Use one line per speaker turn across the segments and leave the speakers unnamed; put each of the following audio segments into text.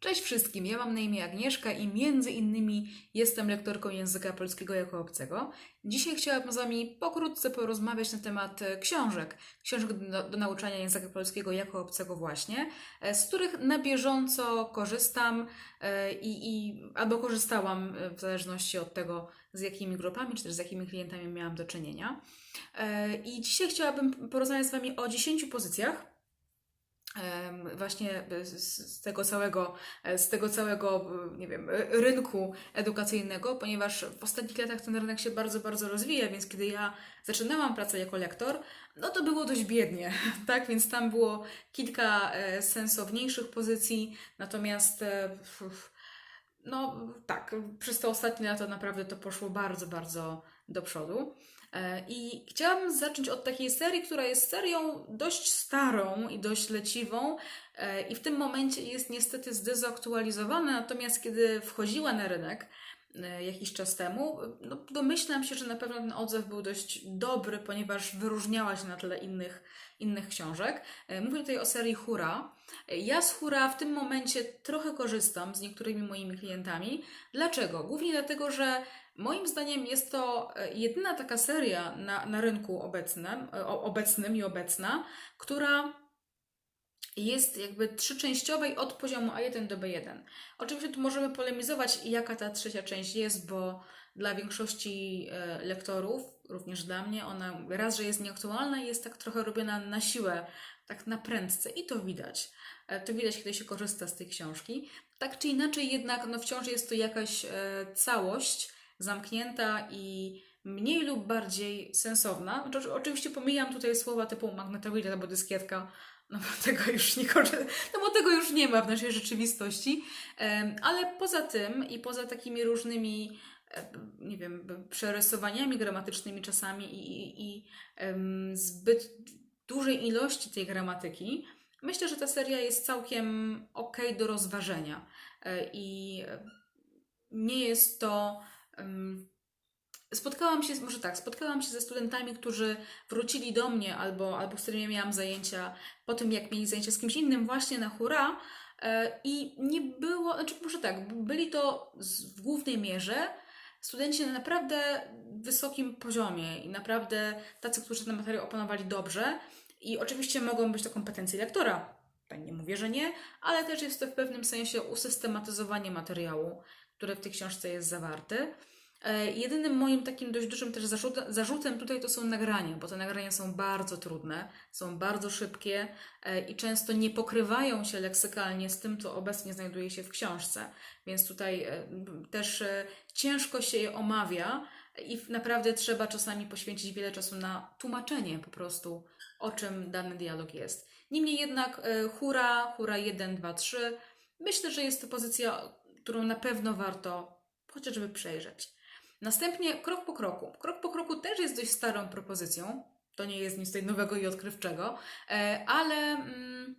Cześć wszystkim, ja mam na imię Agnieszka i między innymi jestem lektorką języka polskiego jako obcego. Dzisiaj chciałabym z Wami pokrótce porozmawiać na temat e, książek, książek do, do nauczania języka polskiego jako obcego właśnie, e, z których na bieżąco korzystam e, i, i albo korzystałam w zależności od tego, z jakimi grupami czy też z jakimi klientami miałam do czynienia. I dzisiaj chciałabym porozmawiać z Wami o 10 pozycjach, właśnie z, z tego całego, e, z tego całego, e, nie wiem, e, rynku edukacyjnego, ponieważ w ostatnich latach ten rynek się bardzo, bardzo rozwija, więc kiedy ja zaczynałam pracę jako lektor, no to było dość biednie, tak? Więc tam było kilka e, sensowniejszych pozycji, natomiast e, no tak, przez te ostatnie lata naprawdę to poszło bardzo, bardzo do przodu. E, I chciałabym zacząć od takiej serii, która jest serią dość starą i dość leciwą, e, i w tym momencie jest niestety zdezaktualizowana. Natomiast kiedy wchodziła na rynek jakiś czas temu, no, domyślam się, że na pewno ten odzew był dość dobry, ponieważ wyróżniała się na tle innych, innych książek. E, Mówię tutaj o serii Hura. Ja z Hura w tym momencie trochę korzystam z niektórymi moimi klientami. Dlaczego? Głównie dlatego, że moim zdaniem jest to e, jedyna taka seria na, na rynku obecnym, e, obecnym i obecna, która jest jakby trzyczęściowej od poziomu A1 do B1. Oczywiście tu możemy polemizować, jaka ta trzecia część jest, bo dla większości e, lektorów, również dla mnie, ona raz, że jest nieaktualna jest tak trochę robiona na siłę, tak na prędce i to widać. E, To widać, kiedy się korzysta z tej książki. Tak czy inaczej, jednak no wciąż jest to jakaś e, całość zamknięta i mniej lub bardziej sensowna. Oczywiście pomijam tutaj słowa typu magnetoid albo dyskietka, no bo tego już nie no bo tego już nie ma w naszej rzeczywistości. Ale poza tym i poza takimi różnymi e, nie wiem, przerysowaniami gramatycznymi czasami i, i, i zbyt dużej ilości tej gramatyki, myślę, że ta seria jest całkiem ok do rozważenia. E, I nie jest to. Spotkałam się, może tak, spotkałam się ze studentami, którzy wrócili do mnie albo, albo z którymi miałam zajęcia po tym, jak mieli zajęcia z kimś innym właśnie na hura e, i nie było, znaczy może tak, byli to w głównej mierze studenci na naprawdę wysokim poziomie i naprawdę tacy, którzy ten materiał opanowali dobrze i oczywiście mogą być to kompetencje lektora, nie mówię, że nie, ale też jest to w pewnym sensie usystematyzowanie materiału, który w tej książce jest zawarty. E, Jedynym moim takim dość dużym też zarzutem, tutaj to są nagrania, bo te nagrania są bardzo trudne, są bardzo szybkie e, i często nie pokrywają się leksykalnie z tym, co obecnie znajduje się w książce. Więc tutaj e, też ciężko się je omawia i naprawdę trzeba czasami poświęcić wiele czasu na tłumaczenie po prostu, o czym dany dialog jest. Niemniej jednak hura, hura 1, 2, 3. Myślę, że jest to pozycja, którą na pewno warto chociażby przejrzeć. Następnie krok po kroku. Krok po kroku też jest dość starą propozycją. To nie jest nic tutaj nowego i odkrywczego, e, ale mm,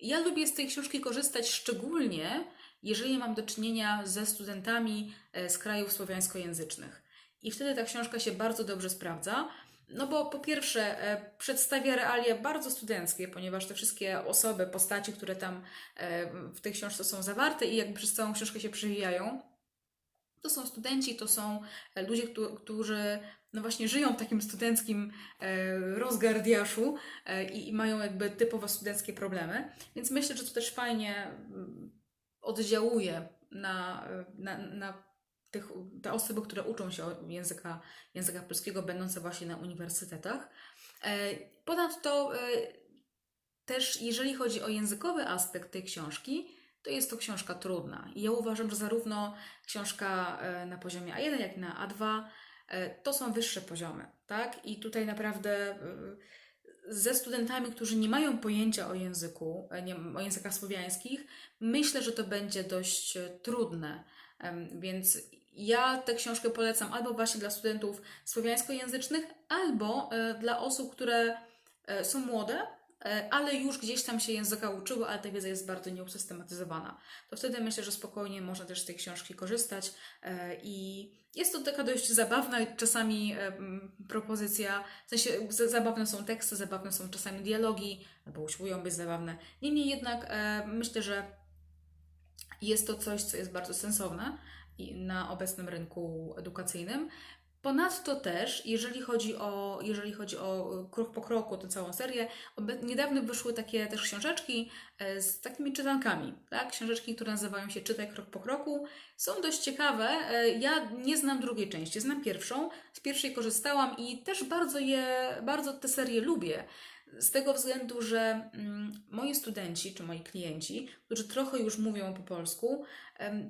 ja lubię z tej książki korzystać szczególnie, jeżeli mam do czynienia ze studentami e, z krajów słowiańskojęzycznych. I wtedy ta książka się bardzo dobrze sprawdza. No bo po pierwsze e, przedstawia realia bardzo studenckie, ponieważ te wszystkie osoby, postaci, które tam w tej książce są zawarte i jakby przez całą książkę się przewijają, to są studenci, to są e, ludzie, któ- którzy no właśnie żyją w takim studenckim e, rozgardiaszu e, i, mają jakby typowo studenckie problemy. Więc myślę, że to też fajnie mm, oddziałuje na, na, na tych, te osoby, które uczą się języka, języka polskiego, będące właśnie na uniwersytetach. Ponadto też jeżeli chodzi o językowy aspekt tej książki, to jest to książka trudna. I ja uważam, że zarówno książka e, na poziomie A1, jak i na A2 e, to są wyższe poziomy, tak? I tutaj naprawdę e, ze studentami, którzy nie mają pojęcia o języku, nie, o językach słowiańskich, myślę, że to będzie dość trudne. Więc ja tę książkę polecam albo właśnie dla studentów słowiańskojęzycznych, albo dla osób, które są młode, ale już gdzieś tam się języka uczyły, ale ta wiedza jest bardzo nieusystematyzowana. To wtedy myślę, że spokojnie można też z tej książki korzystać e, i jest to taka dość zabawna czasami e, propozycja, w sensie zabawne są teksty, zabawne są czasami dialogi, albo usiłują być zabawne. Niemniej jednak e, myślę, że Jest to coś, co jest bardzo sensowne na obecnym rynku edukacyjnym. Ponadto też, jeżeli chodzi o, jeżeli chodzi o y, krok po kroku, tę całą serię, niedawno wyszły takie też książeczki e, z takimi czytankami, tak? Książeczki, które nazywają się Czytaj krok po kroku. Są dość ciekawe. E, Ja nie znam drugiej części, znam pierwszą. Z pierwszej korzystałam i też bardzo je, bardzo tę serię lubię. Z tego względu, że mm, moi studenci czy moi klienci, którzy trochę już mówią po polsku,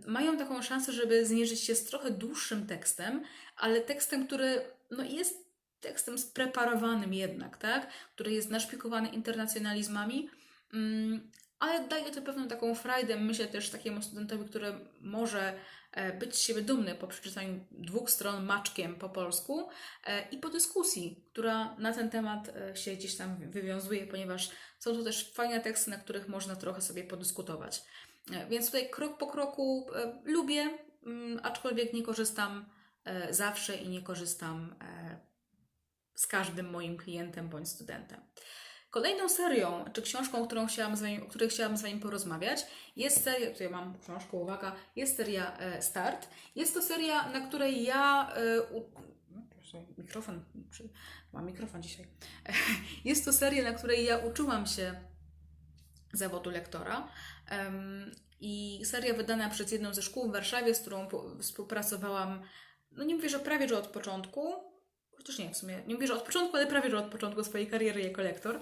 mają taką szansę, żeby zmierzyć się z trochę dłuższym tekstem, ale tekstem, który no, jest tekstem spreparowanym jednak, tak? Który jest naszpikowany internacjonalizmami, mm, ale daje to pewną taką frajdę, myślę też takiemu studentowi, który może e, być z siebie dumny po przeczytaniu dwóch stron maczkiem po polsku e, i po dyskusji, która na ten temat e, się gdzieś tam wywiązuje, ponieważ są to też fajne teksty, na których można trochę sobie podyskutować. Więc tutaj krok po kroku lubię, mm, aczkolwiek nie korzystam zawsze i nie korzystam z każdym moim klientem bądź studentem. Kolejną serią, czy książką, którą chciałam z wami, o której chciałam z Wami porozmawiać, jest seria, tutaj mam książkę, uwaga, jest seria e, Start. Jest to seria, na której ja... E, mikrofon, mam mikrofon dzisiaj. Jest to seria, na której ja uczyłam się zawodu lektora. I seria wydana przez jedną ze szkół w Warszawie, z którą współpracowałam, no nie mówię, że prawie, że od początku, chociaż nie, w sumie, nie mówię, że od początku, ale prawie, że od początku swojej kariery jako lektor.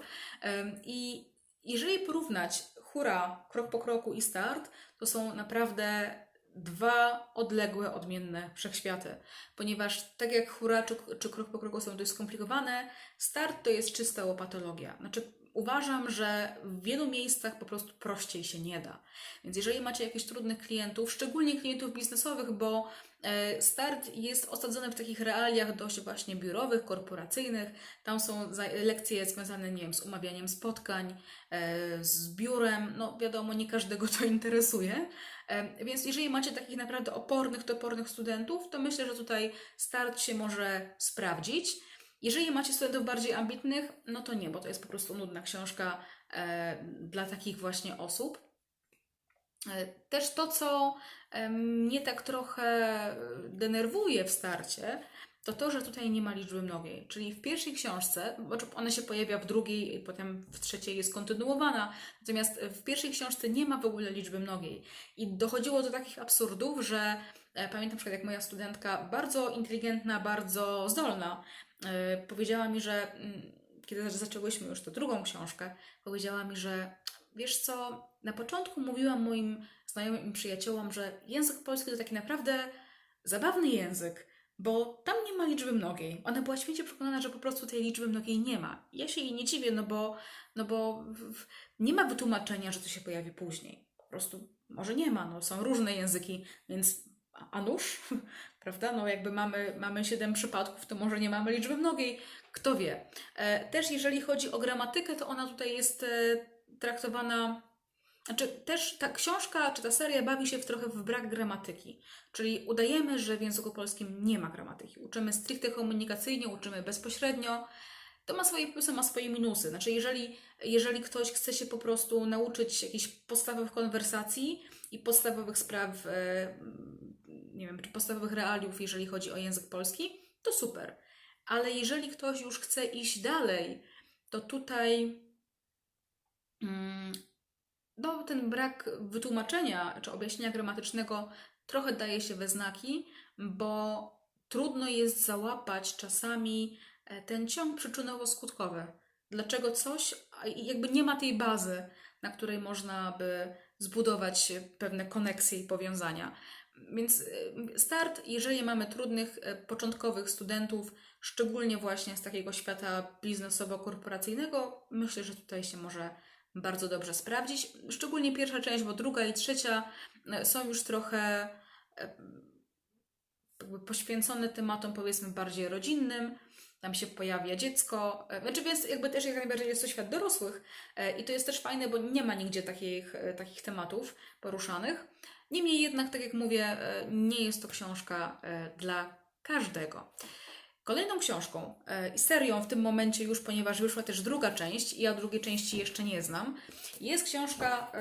I jeżeli porównać Hura, krok po kroku i start, to są naprawdę dwa odległe, odmienne wszechświaty. Ponieważ tak jak Hura czy, czy krok po kroku są dość skomplikowane, start to jest czysta łopatologia. Znaczy, uważam, że w wielu miejscach po prostu prościej się nie da. Więc jeżeli macie jakichś trudnych klientów, szczególnie klientów biznesowych, bo e, start jest osadzony w takich realiach dość właśnie biurowych, korporacyjnych. Tam są lekcje związane, nie wiem, z umawianiem spotkań, e, z biurem. No wiadomo, nie każdego to interesuje. E, Więc jeżeli macie takich naprawdę opornych, topornych studentów, to myślę, że tutaj start się może sprawdzić. Jeżeli macie studentów bardziej ambitnych, no to nie, bo to jest po prostu nudna książka e, dla takich właśnie osób. E, Też to, co e, mnie tak trochę denerwuje w starcie, to to, że tutaj nie ma liczby mnogiej. Czyli w pierwszej książce, ona się pojawia w drugiej, potem w trzeciej jest kontynuowana, natomiast w pierwszej książce nie ma w ogóle liczby mnogiej. I dochodziło do takich absurdów, że pamiętam na przykład jak moja studentka, bardzo inteligentna, bardzo zdolna, powiedziała mi, że mm, kiedy zaczęłyśmy już tę drugą książkę, powiedziała mi, że wiesz co, na początku mówiłam moim znajomym i przyjaciołom, że język polski to taki naprawdę zabawny język, bo tam nie ma liczby mnogiej. Ona była święcie przekonana, że po prostu tej liczby mnogiej nie ma. Ja się jej nie dziwię, no bo, no bo nie ma wytłumaczenia, że to się pojawi później. Po prostu może nie ma, no są różne języki, więc a nuż, prawda? No jakby mamy, mamy 7 przypadków, to może nie mamy liczby mnogiej, kto wie. E, Też jeżeli chodzi o gramatykę, to ona tutaj jest e, traktowana. Znaczy, też ta książka czy ta seria bawi się w trochę w brak gramatyki. Czyli udajemy, że w języku polskim nie ma gramatyki. Uczymy stricte komunikacyjnie, uczymy bezpośrednio. To ma swoje plusy, ma swoje minusy. Znaczy, jeżeli, jeżeli ktoś chce się po prostu nauczyć jakichś podstawowych konwersacji i podstawowych spraw, e, nie wiem, czy podstawowych realiów, jeżeli chodzi o język polski, to super. Ale jeżeli ktoś już chce iść dalej, to tutaj mm, no, ten brak wytłumaczenia czy objaśnienia gramatycznego trochę daje się we znaki, bo trudno jest załapać czasami e, ten ciąg przyczynowo-skutkowy. Dlaczego coś, jakby nie ma tej bazy, na której można by zbudować pewne koneksje i powiązania. Więc e, start, jeżeli mamy trudnych, e, początkowych studentów, szczególnie właśnie z takiego świata biznesowo-korporacyjnego, myślę, że tutaj się może bardzo dobrze sprawdzić. Szczególnie pierwsza część, bo druga i trzecia e, są już trochę poświęcone tematom powiedzmy bardziej rodzinnym. Tam się pojawia dziecko, znaczy więc jakby też jak najbardziej jest to świat dorosłych i to jest też fajne, bo nie ma nigdzie takich, takich tematów poruszanych. Niemniej jednak, tak jak mówię, e, nie jest to książka e, dla każdego. Kolejną książką e, i serią w tym momencie już, ponieważ wyszła też druga część i ja drugiej części jeszcze nie znam, jest książka,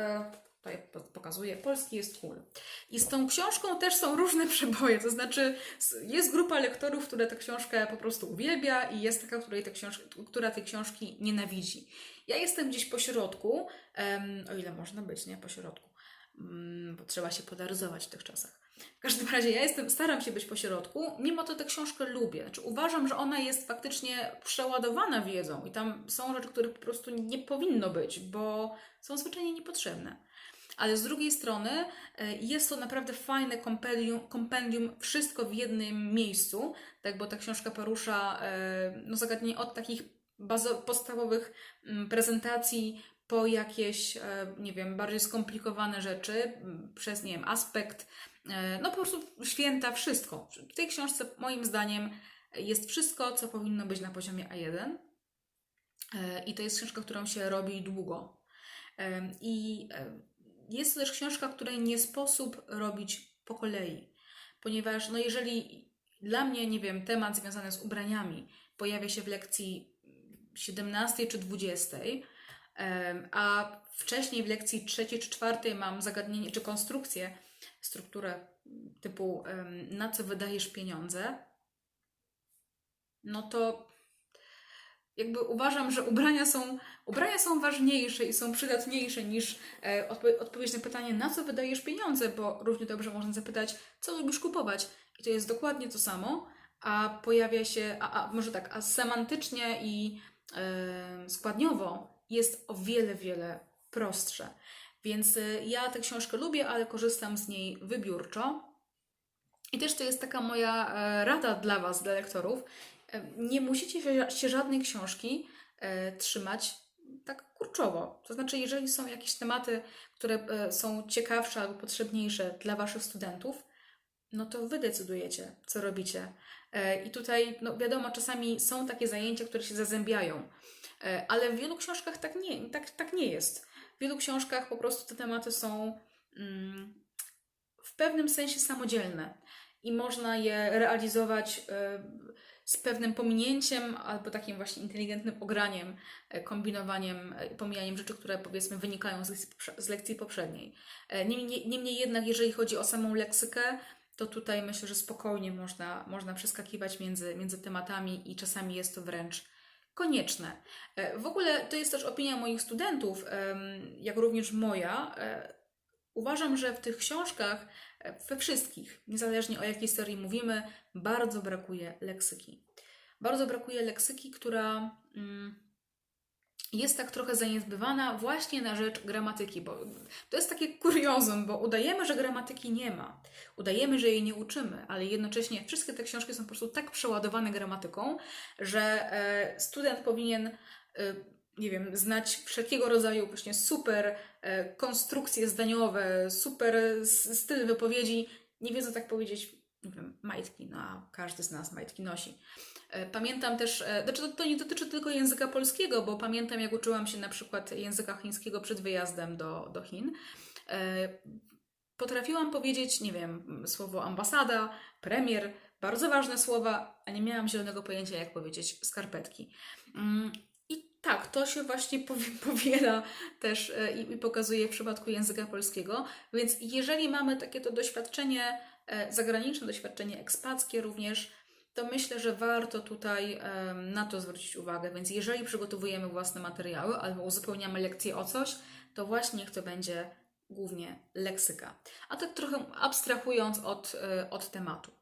tutaj po- pokazuję, polski jest cool. I z tą książką też są różne przeboje, to znaczy jest grupa lektorów, która tę książkę po prostu uwielbia i jest taka, której te książki, która tej książki nienawidzi. Ja jestem gdzieś po środku, o ile można być, nie? Po środku, bo trzeba się polaryzować w tych czasach. W każdym razie ja jestem, staram się być po środku, mimo to tę książkę lubię. Znaczy, uważam, że ona jest faktycznie przeładowana wiedzą i tam są rzeczy, których po prostu nie powinno być, bo są zwyczajnie niepotrzebne. Ale z drugiej strony e, jest to naprawdę fajne kompendium, kompendium wszystko w jednym miejscu, tak, bo ta książka porusza e, no, zagadnienie od takich bazo- podstawowych mm, prezentacji po jakieś, e, nie wiem, bardziej skomplikowane rzeczy, przez, nie wiem, aspekt, e, no po prostu święta, wszystko. W tej książce, moim zdaniem, jest wszystko, co powinno być na poziomie A1. E, I to jest książka, którą się robi długo. I jest to też książka, której nie sposób robić po kolei, ponieważ no jeżeli dla mnie, nie wiem, temat związany z ubraniami pojawia się w lekcji 17 czy 20, em, a wcześniej w lekcji trzeciej czy czwartej mam zagadnienie czy konstrukcję, strukturę typu na co wydajesz pieniądze, no to jakby uważam, że ubrania są, ubrania są ważniejsze i są przydatniejsze niż e, odpo- odpowiedź na pytanie, na co wydajesz pieniądze, bo równie dobrze można zapytać, co lubisz kupować. I to jest dokładnie to samo, a pojawia się, a, a może tak, a semantycznie i e, składniowo jest o wiele, wiele prostsze. Więc e, ja tę książkę lubię, ale korzystam z niej wybiórczo. I też to jest taka moja e, rada dla Was, dla lektorów. E, Nie musicie się, żadnej książki e, trzymać tak kurczowo. To znaczy, jeżeli są jakieś tematy, które są ciekawsze albo potrzebniejsze dla Waszych studentów, no to Wy decydujecie, co robicie. E, I tutaj, no wiadomo, czasami są takie zajęcia, które się zazębiają, E, ale w wielu książkach tak nie, tak, tak nie jest. W wielu książkach po prostu te tematy są mm, w pewnym sensie samodzielne i można je realizować e, z pewnym pominięciem albo takim właśnie inteligentnym ograniem, kombinowaniem, pomijaniem rzeczy, które powiedzmy wynikają z lekcji, poprzedniej. Niemniej jednak, jeżeli chodzi o samą leksykę, to tutaj myślę, że spokojnie można, można przeskakiwać między, między tematami i czasami jest to wręcz konieczne. E, W ogóle to jest też opinia moich studentów, jak również moja. E, Uważam, że w tych książkach, e, we wszystkich, niezależnie o jakiej serii mówimy, bardzo brakuje leksyki. Bardzo brakuje leksyki, która mm, jest tak trochę zaniedbywana właśnie na rzecz gramatyki, bo to jest takie kuriozum, bo udajemy, że gramatyki nie ma. Udajemy, że jej nie uczymy, ale jednocześnie wszystkie te książki są po prostu tak przeładowane gramatyką, że e, student powinien e, nie wiem, znać wszelkiego rodzaju właśnie super e, konstrukcje zdaniowe, super styl wypowiedzi, nie wiedzą tak powiedzieć, nie wiem, majtki, no a każdy z nas majtki nosi. E, Pamiętam też, e, znaczy to, to nie dotyczy tylko języka polskiego, bo pamiętam jak uczyłam się na przykład języka chińskiego przed wyjazdem do, do Chin. E, Potrafiłam powiedzieć, nie wiem, słowo ambasada, premier, bardzo ważne słowa, a nie miałam zielonego pojęcia, jak powiedzieć skarpetki. Mm, I tak, to się właśnie powi- powiela też i, i pokazuje w przypadku języka polskiego. Więc jeżeli mamy takie to doświadczenie, zagraniczne doświadczenie ekspackie również, to myślę, że warto tutaj na to zwrócić uwagę. Więc jeżeli przygotowujemy własne materiały albo uzupełniamy lekcje o coś, to właśnie niech to będzie głównie leksyka. A tak trochę abstrahując od, e, od tematu.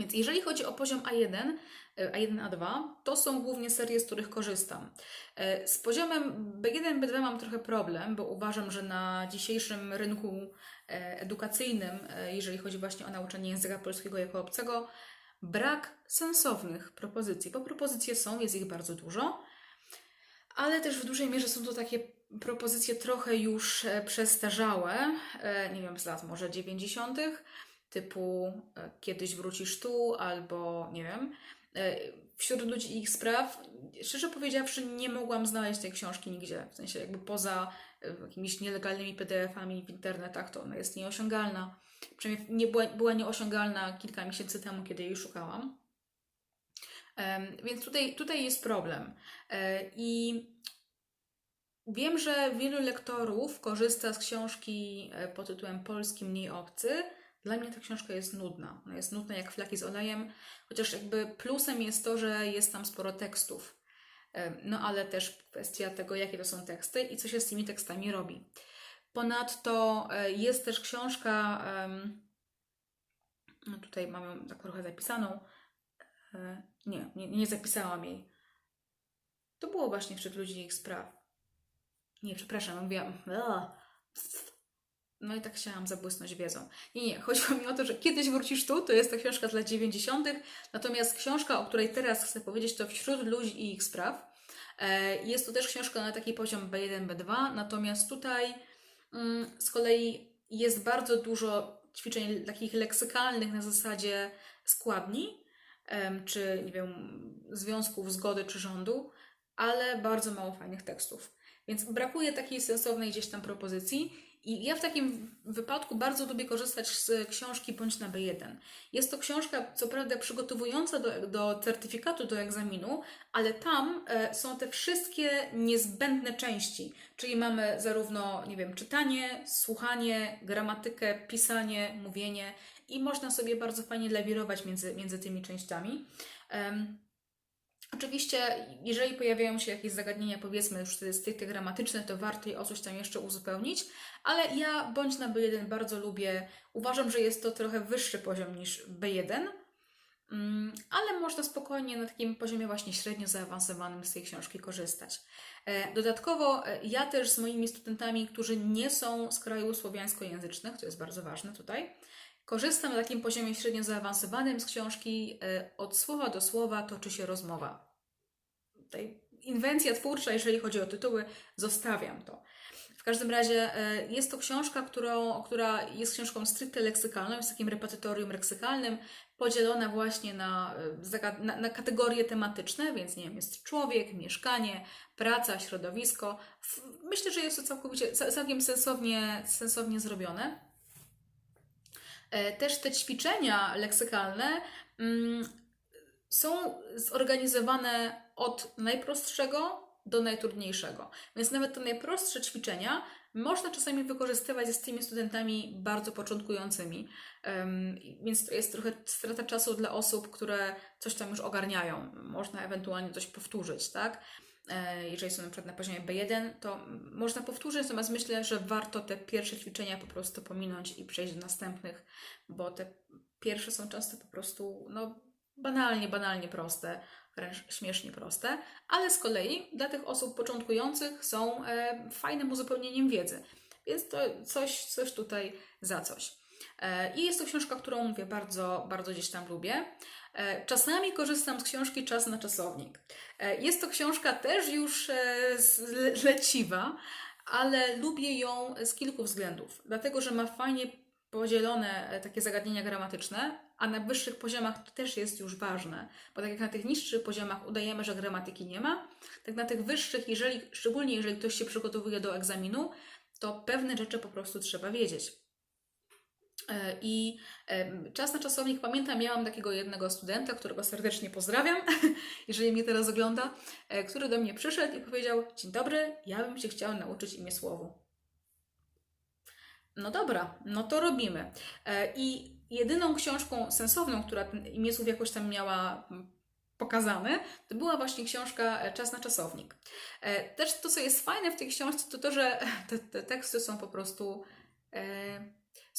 Więc jeżeli chodzi o poziom A1, e, A1, A2, to są głównie serie, z których korzystam. E, Z poziomem B1, B2 mam trochę problem, bo uważam, że na dzisiejszym rynku e, edukacyjnym, e, jeżeli chodzi właśnie o nauczanie języka polskiego jako obcego, brak sensownych propozycji, bo propozycje są, jest ich bardzo dużo, ale też w dużej mierze są to takie propozycje trochę już przestarzałe, nie wiem, z lat może 90., typu e, kiedyś wrócisz tu, albo nie wiem. E, Wśród ludzi i ich spraw, szczerze powiedziawszy, nie mogłam znaleźć tej książki nigdzie. W sensie, jakby poza e, jakimiś nielegalnymi PDF-ami w internetach, to ona jest nieosiągalna. Przynajmniej nie była, była nieosiągalna kilka miesięcy temu, kiedy jej szukałam. Więc tutaj, tutaj jest problem. I Wiem, że wielu lektorów korzysta z książki pod tytułem Polski mniej obcy. Dla mnie ta książka jest nudna. Ona jest nudna jak flaki z olejem, chociaż jakby plusem jest to, że jest tam sporo tekstów. No ale też kwestia tego, jakie to są teksty i co się z tymi tekstami robi. Ponadto e, jest też książka, no tutaj mam ją tak trochę zapisaną. E, Nie, nie, nie zapisałam jej. To było właśnie wśród ludzi ich spraw. Nie, przepraszam, mówiłam. No i tak chciałam zabłysnąć wiedzą. Nie, nie, chodziło mi o to, że kiedyś wrócisz tu, to jest to książka z lat 90., natomiast książka, o której teraz chcę powiedzieć, to wśród ludzi i ich spraw. E, Jest to też książka na taki poziom B1, B2, natomiast tutaj mm, z kolei jest bardzo dużo ćwiczeń takich leksykalnych na zasadzie składni, czy nie wiem, związków, zgody czy rządu, ale bardzo mało fajnych tekstów. Więc brakuje takiej sensownej gdzieś tam propozycji. I ja w takim wypadku bardzo lubię korzystać z książki Bądź na B1. Jest to książka, co prawda, przygotowująca do, do certyfikatu, do egzaminu, ale tam e, są te wszystkie niezbędne części. Czyli mamy zarówno, nie wiem, czytanie, słuchanie, gramatykę, pisanie, mówienie i można sobie bardzo fajnie lawirować między, między tymi częściami. Em, Oczywiście, jeżeli pojawiają się jakieś zagadnienia, powiedzmy już stricte gramatyczne, to warto je o coś tam jeszcze uzupełnić, ale ja bądź na B1 bardzo lubię. Uważam, że jest to trochę wyższy poziom niż B1, mm, ale można spokojnie na takim poziomie właśnie średnio zaawansowanym z tej książki korzystać. E, Dodatkowo e, ja też z moimi studentami, którzy nie są z krajów słowiańskojęzycznych, to jest bardzo ważne tutaj, Korzystam na takim poziomie średnio zaawansowanym z książki. e, Od słowa do słowa toczy się rozmowa. Tutaj inwencja twórcza, jeżeli chodzi o tytuły, zostawiam to. W każdym razie e, jest to książka, którą, która jest książką stricte leksykalną, jest takim repetytorium leksykalnym, podzielona właśnie na, e, na, na kategorie tematyczne, więc nie wiem, jest człowiek, mieszkanie, praca, środowisko. Myślę, że jest to całkowicie, ca- całkiem sensownie, sensownie zrobione. E, Też te ćwiczenia leksykalne mm, są zorganizowane od najprostszego do najtrudniejszego. Więc nawet te najprostsze ćwiczenia można czasami wykorzystywać z tymi studentami bardzo początkującymi. Więc to jest trochę strata czasu dla osób, które coś tam już ogarniają. Można ewentualnie coś powtórzyć, tak? E, Jeżeli są na przykład na poziomie B1, to można powtórzyć, natomiast myślę, że warto te pierwsze ćwiczenia po prostu pominąć i przejść do następnych, bo te pierwsze są często po prostu no, banalnie, banalnie proste, wręcz śmiesznie proste, ale z kolei dla tych osób początkujących są e, fajnym uzupełnieniem wiedzy. Więc to coś, coś tutaj za coś. E, I jest to książka, którą mówię bardzo, bardzo gdzieś tam lubię. E, Czasami korzystam z książki Czas na czasownik. E, Jest to książka też już e, leciwa, ale lubię ją z kilku względów. Dlatego, że ma fajnie podzielone takie zagadnienia gramatyczne, a na wyższych poziomach to też jest już ważne, bo tak jak na tych niższych poziomach udajemy, że gramatyki nie ma, tak na tych wyższych, jeżeli, szczególnie jeżeli ktoś się przygotowuje do egzaminu, to pewne rzeczy po prostu trzeba wiedzieć. E, I czas na czasownik, pamiętam, miałam takiego jednego studenta, którego serdecznie pozdrawiam, jeżeli mnie teraz ogląda, e, który do mnie przyszedł i powiedział: Dzień dobry, ja bym się chciał nauczyć imię słowu. No dobra, no to robimy. E, I jedyną książką sensowną, która ten imię słów jakoś tam miała mm, pokazane, to była właśnie książka Czas na czasownik. Też to, co jest fajne w tej książce, to to, że te, te teksty są po prostu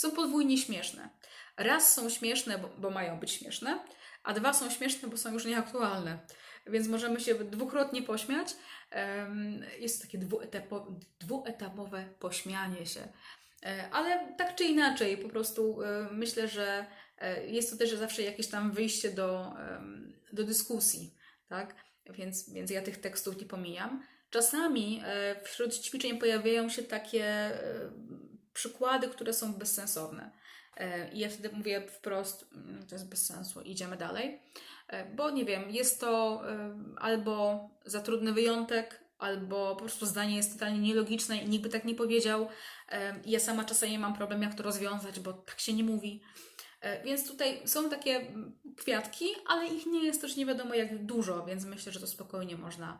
są podwójnie śmieszne. Raz są śmieszne, bo, bo mają być śmieszne, a dwa są śmieszne, bo są już nieaktualne. Więc możemy się dwukrotnie pośmiać. Jest takie dwuetapo, dwuetapowe pośmianie się. E, Ale tak czy inaczej, po prostu e, myślę, że e, jest to też zawsze jakieś tam wyjście do, do dyskusji, tak? Więc, więc ja tych tekstów nie pomijam. Czasami wśród ćwiczeń pojawiają się takie przykłady, które są bezsensowne. E, I ja wtedy mówię wprost, "Mm, to jest bez sensu, idziemy dalej. E, Bo nie wiem, jest to e, albo za trudny wyjątek, albo po prostu zdanie jest totalnie nielogiczne i nikt by tak nie powiedział. Ja sama czasami mam problem, jak to rozwiązać, bo tak się nie mówi. Więc tutaj są takie mm, kwiatki, ale ich nie jest też nie wiadomo jak dużo, więc myślę, że to spokojnie można,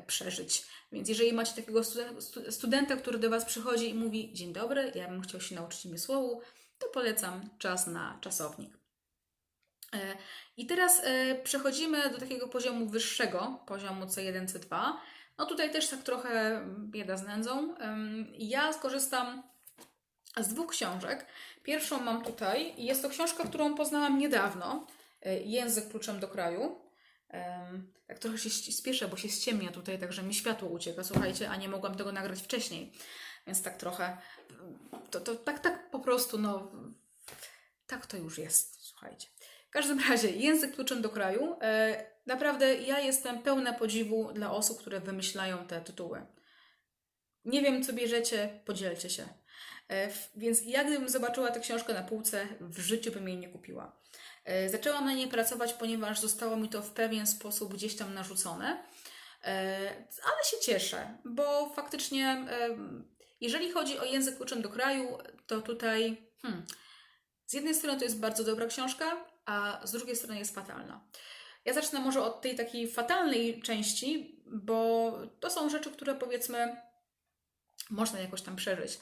przeżyć. Więc jeżeli macie takiego studen- stu- studenta, który do Was przychodzi i mówi: Dzień dobry, ja bym chciał się nauczyć umysłowu, to polecam czas na czasownik. E, I teraz e, przechodzimy do takiego poziomu wyższego, poziomu C1, C2. No tutaj też tak trochę bieda z nędzą. Ja skorzystam z dwóch książek. Pierwszą mam tutaj jest to książka, którą poznałam niedawno. e, Język kluczem do kraju. Tak trochę się spieszę, bo się ściemnia tutaj, także mi światło ucieka, słuchajcie, a nie mogłam tego nagrać wcześniej. Więc tak trochę, to, to tak, tak po prostu, no, tak to już jest, słuchajcie. W każdym razie, język kluczem do kraju. E, naprawdę ja jestem pełna podziwu dla osób, które wymyślają te tytuły. Nie wiem, co bierzecie, podzielcie się. E, Więc ja gdybym zobaczyła tę książkę na półce, w życiu bym jej nie kupiła. E, Zaczęłam na niej pracować, ponieważ zostało mi to w pewien sposób gdzieś tam narzucone. E, Ale się cieszę, bo faktycznie, jeżeli chodzi o język kluczem do kraju, to tutaj hmm, z jednej strony to jest bardzo dobra książka, a z drugiej strony jest fatalna. Ja zacznę może od tej takiej fatalnej części, bo to są rzeczy, które powiedzmy można jakoś tam przeżyć.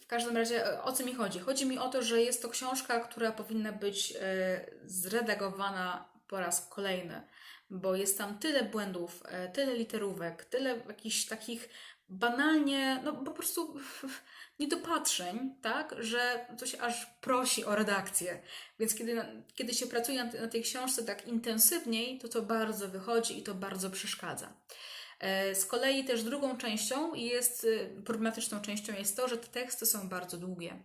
W każdym razie e, o co mi chodzi? Chodzi mi o to, że jest to książka, która powinna być e, zredagowana po raz kolejny, bo jest tam tyle błędów, e, tyle literówek, tyle jakichś takich banalnie, no po prostu niedopatrzeń, tak, że coś aż prosi o redakcję. Więc kiedy, kiedy się pracuje na tej książce tak intensywniej, to to bardzo wychodzi i to bardzo przeszkadza. E, Z kolei też drugą częścią jest, y, problematyczną częścią jest to, że te teksty są bardzo długie.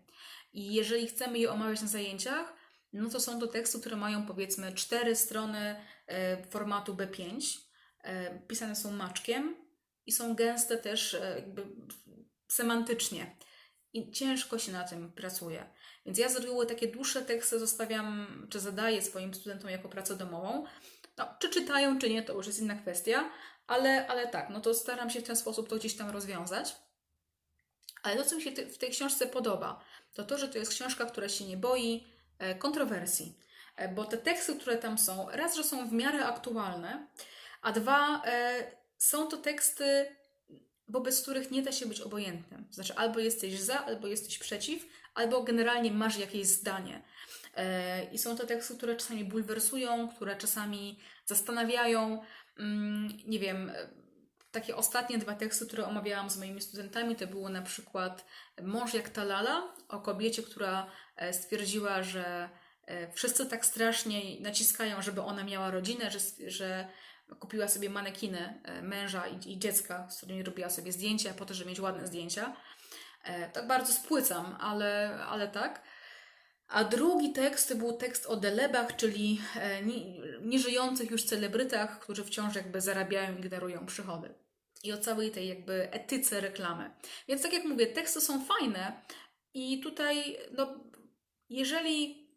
I jeżeli chcemy je omawiać na zajęciach, no to są to teksty, które mają powiedzmy cztery strony e, formatu B5, e, pisane są maczkiem i są gęste też e, jakby semantycznie. I ciężko się na tym pracuje. Więc ja z reguły takie dłuższe teksty zostawiam, czy zadaję swoim studentom jako pracę domową. No, czy czytają, czy nie, to już jest inna kwestia, ale, ale tak, no to staram się w ten sposób to gdzieś tam rozwiązać. Ale to, co mi się w tej książce podoba, to to, że to jest książka, która się nie boi e, kontrowersji. E, Bo te teksty, które tam są, raz, że są w miarę aktualne, a dwa, e, są to teksty, wobec których nie da się być obojętnym. Znaczy, albo jesteś za, albo jesteś przeciw, albo generalnie masz jakieś zdanie. I są to teksty, które czasami bulwersują, które czasami zastanawiają. Mm, Nie wiem, e, takie ostatnie dwa teksty, które omawiałam z moimi studentami, to było na przykład Mąż jak ta lala, o kobiecie, która e, stwierdziła, że e, wszyscy tak strasznie naciskają, żeby ona miała rodzinę, że, że kupiła sobie manekiny męża i, i dziecka, z którymi robiła sobie zdjęcia po to, żeby mieć ładne zdjęcia. Tak bardzo spłycam, ale, ale tak. A drugi tekst był tekst o delebach, czyli e, ni- nieżyjących już celebrytach, którzy wciąż jakby zarabiają i generują przychody. I o całej tej jakby etyce reklamy. Więc tak jak mówię, teksty są fajne i tutaj, no, jeżeli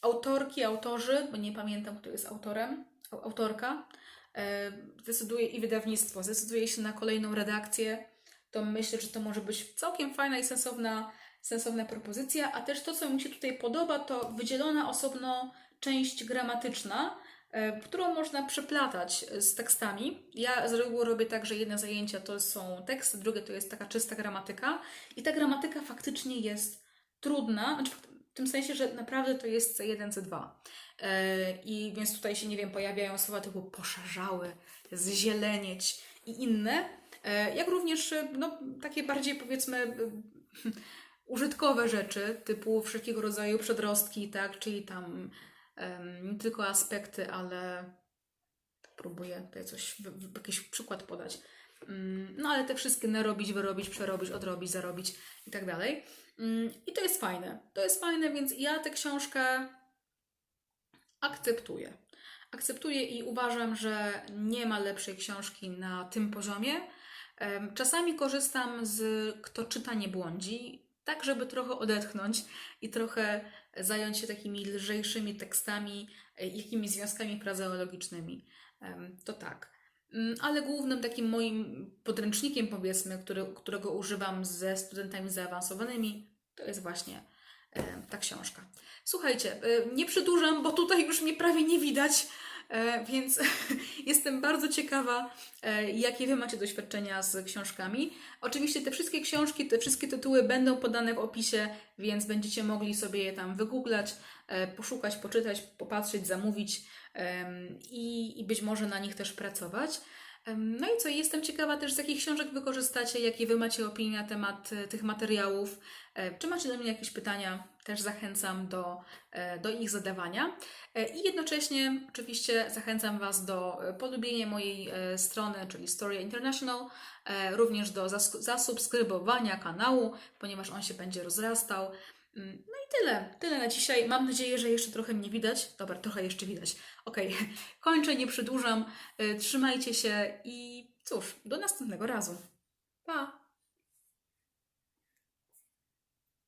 autorki, autorzy, bo nie pamiętam, kto jest autorem, au- autorka, e, zdecyduje i wydawnictwo, zdecyduje się na kolejną redakcję, to myślę, że to może być całkiem fajna i sensowna, sensowna propozycja. A też to, co mi się tutaj podoba, to wydzielona osobno część gramatyczna, e, którą można przeplatać z tekstami. Ja z reguły robię tak, że jedne zajęcia to są teksty, drugie to jest taka czysta gramatyka. I ta gramatyka faktycznie jest trudna, znaczy w tym sensie, że naprawdę to jest C1, C2. E, I więc tutaj się, nie wiem, pojawiają słowa typu poszarzały, zzielenieć i inne, E, jak również e, no, takie bardziej powiedzmy e, użytkowe rzeczy, typu wszelkiego rodzaju przedrostki, tak, czyli tam em, nie tylko aspekty, ale próbuję tutaj coś, jakiś przykład podać. Mm, No ale te wszystkie narobić, wyrobić, przerobić, odrobić, zarobić i tak dalej. Mm, I to jest fajne. To jest fajne, więc ja tę książkę akceptuję. Akceptuję i uważam, że nie ma lepszej książki na tym poziomie. Czasami korzystam z Kto czyta nie błądzi, tak żeby trochę odetchnąć i trochę zająć się takimi lżejszymi tekstami, e, jakimiś związkami frazeologicznymi. To tak. Mm, Ale głównym takim moim podręcznikiem, powiedzmy, który, którego używam ze studentami zaawansowanymi, to jest właśnie e, ta książka. Słuchajcie, e, nie przedłużam, bo tutaj już mnie prawie nie widać. E, więc jestem bardzo ciekawa, e, jakie Wy macie doświadczenia z książkami. Oczywiście te wszystkie książki, te wszystkie tytuły będą podane w opisie, więc będziecie mogli sobie je tam wygooglać, e, poszukać, poczytać, popatrzeć, zamówić i, być może na nich też pracować. No i co, jestem ciekawa też, z jakich książek wy korzystacie, jakie wy macie opinie na temat tych materiałów. Czy macie do mnie jakieś pytania? Też zachęcam do, e, do ich zadawania. E, I jednocześnie oczywiście zachęcam Was do e, polubienia mojej strony, czyli Story International, również do zas- zasubskrybowania kanału, ponieważ on się będzie rozrastał. Mm, No i tyle. Tyle na dzisiaj. Mam nadzieję, że jeszcze trochę mnie widać. Dobra, trochę jeszcze widać. Okej, kończę, nie przedłużam. Trzymajcie się i cóż, do następnego razu. Pa!